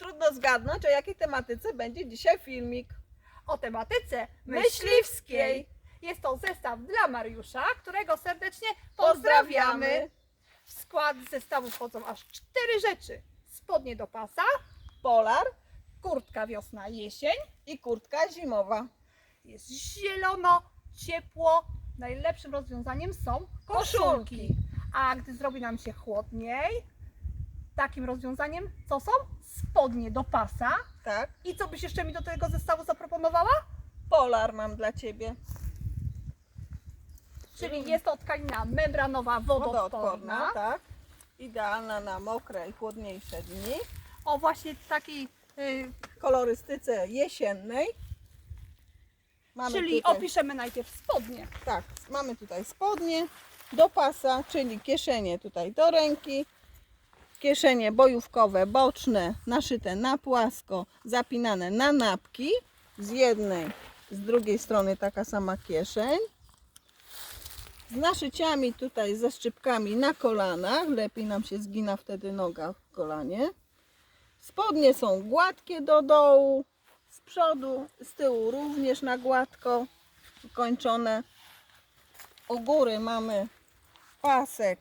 trudno zgadnąć, o jakiej tematyce będzie dzisiaj filmik. o tematyce Myśliwskiej. myśliwskiej. Jest to zestaw dla Mariusza, którego serdecznie pozdrawiamy. Pozdrawiamy. W skład zestawu wchodzą aż cztery rzeczy. Spodnie do pasa, Polar kurtka wiosna, jesień, i kurtka zimowa. jest zielono, ciepło. Najlepszym rozwiązaniem są koszulki. Koszulki. A gdy zrobi nam się chłodniej, takim rozwiązaniem co są? Spodnie do pasa. Tak. I co byś jeszcze mi do tego zestawu zaproponowała? Polar mam dla Ciebie. Czyli jest to tkanina membranowa, wodoodporna. Wodoodporna, tak. Idealna na mokre i chłodniejsze dni. O właśnie takiej, y, Kolorystyce jesiennej. Mamy czyli tutaj, opiszemy najpierw spodnie. Tak, mamy tutaj spodnie do pasa, czyli kieszenie tutaj do ręki. Kieszenie bojówkowe, boczne, naszyte na płasko, zapinane na napki. Z jednej, z drugiej strony taka sama kieszeń. Z naszyciami tutaj ze szczypkami na kolanach. Lepiej nam się zgina wtedy noga w kolanie. Spodnie są gładkie do dołu, z przodu, z tyłu również na gładko kończone. U góry mamy pasek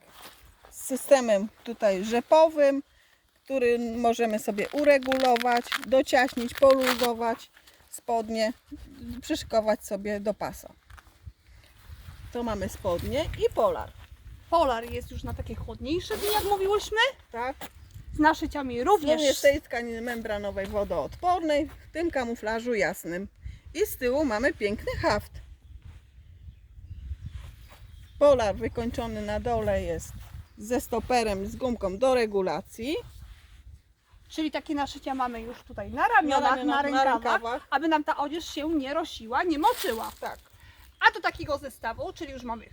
systemem tutaj rzepowym, który możemy sobie uregulować, dociaśnić, poluzować spodnie, przyszykować sobie do pasa. To mamy spodnie i polar. Polar jest już na takie chłodniejsze dni, jak mówiłyśmy. Tak? Z naszyciami Również również. tej tkaniny membranowej wodoodpornej, w tym kamuflażu jasnym. I z tyłu mamy piękny haft. Polar wykończony na dole jest ze stoperem, z gumką do regulacji. Czyli takie naszycia mamy już tutaj na ramionach, na, ramionach, na rękawach, rękawach. aby nam ta odzież się nie rosiła, nie moczyła. Tak. A do takiego zestawu, czyli już mamy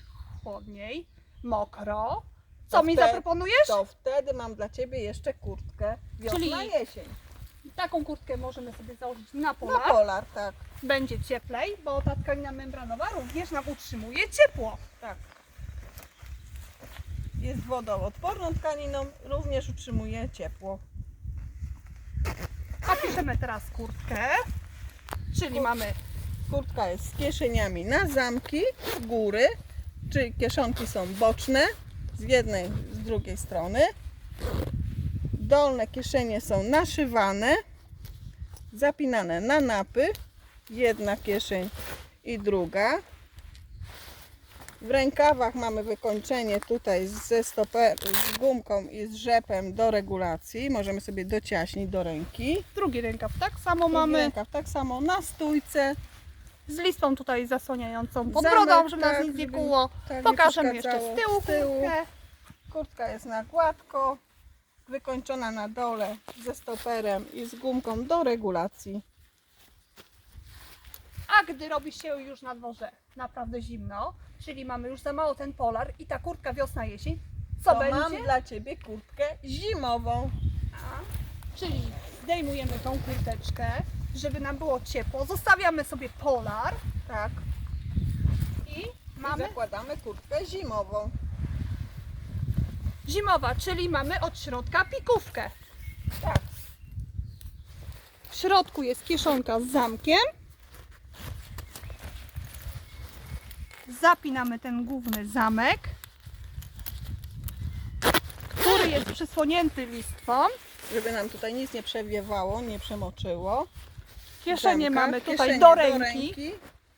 chłodniej, mokro. Co To mi zaproponujesz? To wtedy mam dla Ciebie jeszcze kurtkę wiosna Czyli jesień. Taką kurtkę możemy sobie założyć na Na polar. polar, tak. Będzie cieplej, bo ta tkanina membranowa również nam utrzymuje ciepło. tak. Jest wodoodporną tkaniną, również utrzymuje ciepło. A piszemy teraz kurtkę, czyli mamy Kurtka jest z kieszeniami na zamki, z góry, czyli kieszonki są boczne, z jednej, z drugiej strony. Dolne kieszenie są naszywane, zapinane na napy, jedna kieszeń i druga. W rękawach mamy wykończenie tutaj ze stoper, z gumką i z rzepem do regulacji. Możemy sobie dociaśnić do ręki. drugi rękaw, tak samo Drugi mamy rękaw tak samo na stójce. z listą tutaj zasłaniającą pod Zamek, brodą, żeby nas tak, nic nie kuło. tak, nie Pokażemy jeszcze z tyłu Z tyłu. kurtkę. Kurtka jest na gładko, wykończona na dole ze stoperem i z gumką do regulacji. A gdy robi się już na dworze naprawdę zimno, czyli mamy już za mało ten polar i ta kurtka wiosna-jesień, co to będzie? mam dla Ciebie kurtkę zimową. A, czyli zdejmujemy tą kurteczkę, żeby nam było ciepło, zostawiamy sobie polar Tak. i I mamy zakładamy kurtkę zimową. zimowa, czyli mamy od środka pikówkę. Tak. W środku jest kieszonka z zamkiem. Zapinamy ten główny zamek, który jest przysłonięty listwą. Żeby nam tutaj nic nie przewiewało, nie przemoczyło. Kieszenie Zamka, mamy tutaj kieszenie do ręki. ręki.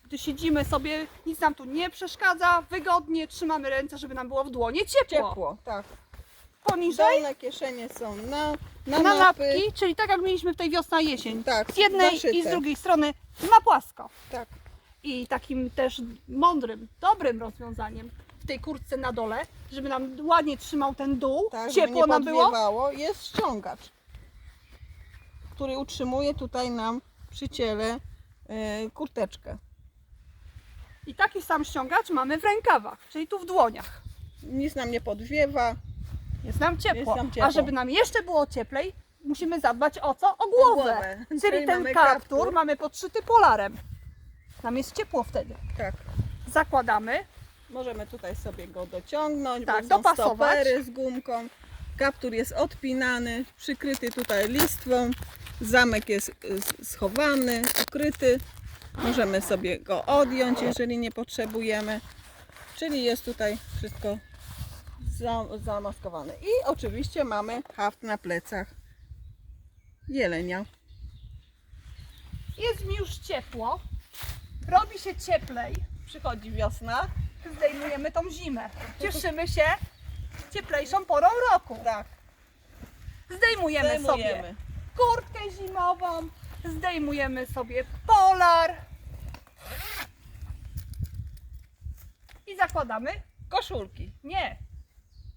Gdy siedzimy sobie, nic nam tu nie przeszkadza, wygodnie trzymamy ręce, żeby nam było w dłonie ciepło. Ciepło, tak. Poniżej Dolne kieszenie są na, na, na napki, czyli tak jak mieliśmy w tej wiosna-jesień. Tak, Z jednej i z zaszyte. drugiej strony na płasko. Tak. I takim też mądrym, dobrym rozwiązaniem w tej kurtce na dole, żeby nam ładnie trzymał ten dół, tak żeby ciepło nie nam było. podwiewało, jest ściągacz, który utrzymuje tutaj nam przy ciele yy, kurteczkę. I taki sam ściągacz mamy w rękawach, czyli tu w dłoniach. Nic nam nie podwiewa. Jest nam ciepło. Jest nam ciepło. A żeby nam jeszcze było cieplej, musimy zadbać o co? O głowę. głowę. Czyli, Czyli ten mamy kaptur, kaptur. mamy podszyty polarem. Nam jest ciepło wtedy. Tak. Zakładamy. Możemy tutaj sobie go dociągnąć, Tak, bo są dopasować. stopery z gumką. Kaptur jest odpinany, przykryty tutaj listwą. Zamek jest y, schowany, ukryty. Możemy sobie go odjąć, jeżeli nie potrzebujemy. Czyli jest tutaj wszystko za, zamaskowane. I oczywiście mamy haft na plecach jelenia. Jest mi już ciepło, robi się cieplej, Przychodzi wiosna. zdejmujemy tą zimę. Cieszymy się cieplejszą porą roku. Tak, Zdejmujemy, sobie zdejmujemy. kurtkę zimową, zdejmujemy sobie polar i zakładamy. Koszulki. Nie,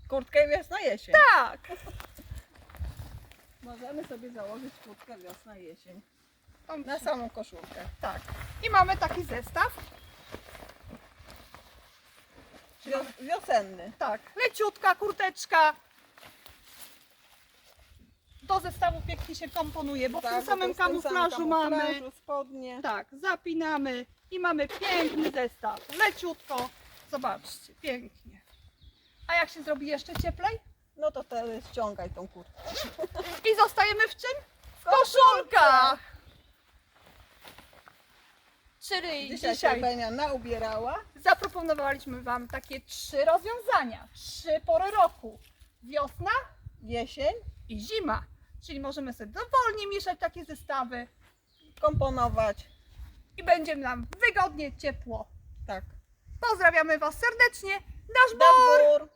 Kurtkę wiosna jesień. tak, Możemy sobie założyć kurtkę wiosna jesień. Na samą koszulkę. tak. I mamy taki zestaw. Wios wiosenny. Tak, leciutka kurteczka. Do zestawu pięknie się komponuje, bo w Tak, tym samym w tym kamuflażu samym mamy. kamuflażu, spodnie. Tak, zapinamy i mamy piękny zestaw. Leciutko. Zobaczcie, pięknie. A jak się zrobi jeszcze cieplej? No to wtedy ściągaj tą kurtkę. I zostajemy w czym? W koszulkach! Czyli Dzisiaj, dzisiaj, Benia naubierała. zaproponowaliśmy Wam takie trzy rozwiązania. Trzy pory roku. Wiosna Jesień, i zima. Czyli możemy sobie dowolnie mieszać takie zestawy komponować. i będzie nam wygodnie, ciepło. Tak. Pozdrawiamy Was serdecznie. Nasz! Dabur.